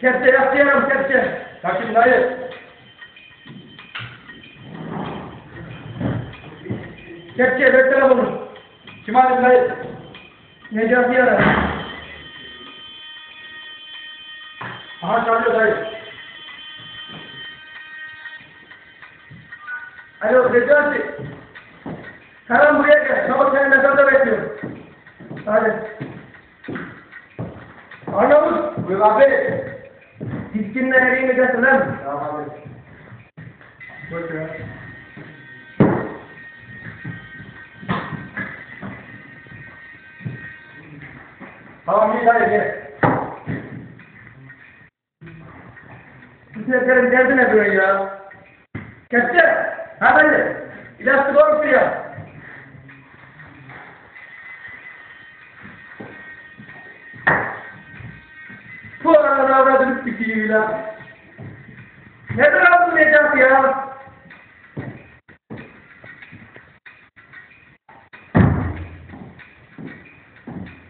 kepçe yapıyorum kepçe. Kaçın dayı. Kepçe ver telefonu. Kim aldın dayı? Necati ara. Aha çalıyor dayı. Alo Necati. Karan buraya gel. Sabah seni mezarda bekliyorum. Hadi. Arnavut. Buyur abi. Diskinle eriğini getir lan. Tamam abi. Bak ya. Tamam iyi dayı gel. Seferin derdi ne böyle ya? Kepçe. Ha bende. İlaçlı doğru ya. Sikiyim ya. Neden aldın Necati ya?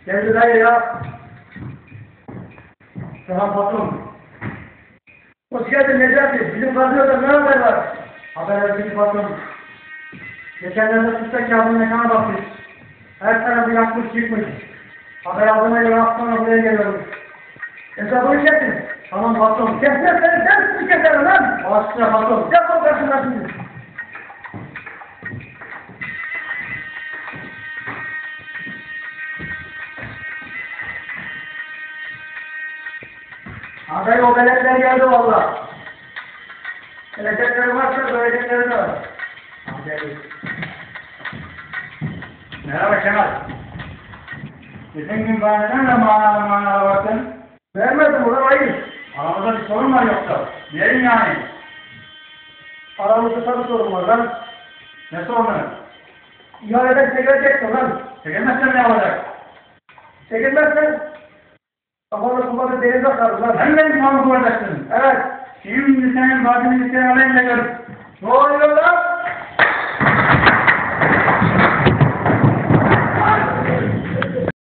Geldi dayı ya. Tamam patron. Hoş geldin Necati. Bizim kadroda ne haber var? Haber verdiğiniz patron. Geçenlerde Süstek Kağıdı'nın mekana baktık. Her tarafı yakmış çıkmış. Haber aldığına göre haftanla buraya geliyorum. Hesabını kesin. Tamam patron. Kesmez seni sen sıkı keserim lan. Başla patron. Defol karşımdan şimdi. Adayı o belekler geldi valla. Gelecekleri varsa görecekleri de var. Adayı. Merhaba Kemal. Geçen gün bana neden de manalı manalı baktın? Vermedim ulan hayır. Aramızda bir sorun var yoksa. Diyelim yani. Aramızda tabii sorun var lan. Ne sorunu? İhaleden çekileceksin lan. Çekemezsen ne yapacak? Çekilmezsen kafanı kumanı denize atarız lan. Sen benim kafamı kuracaksın. Evet. Şimdi senin bir kere alayım. Ne oluyor lan?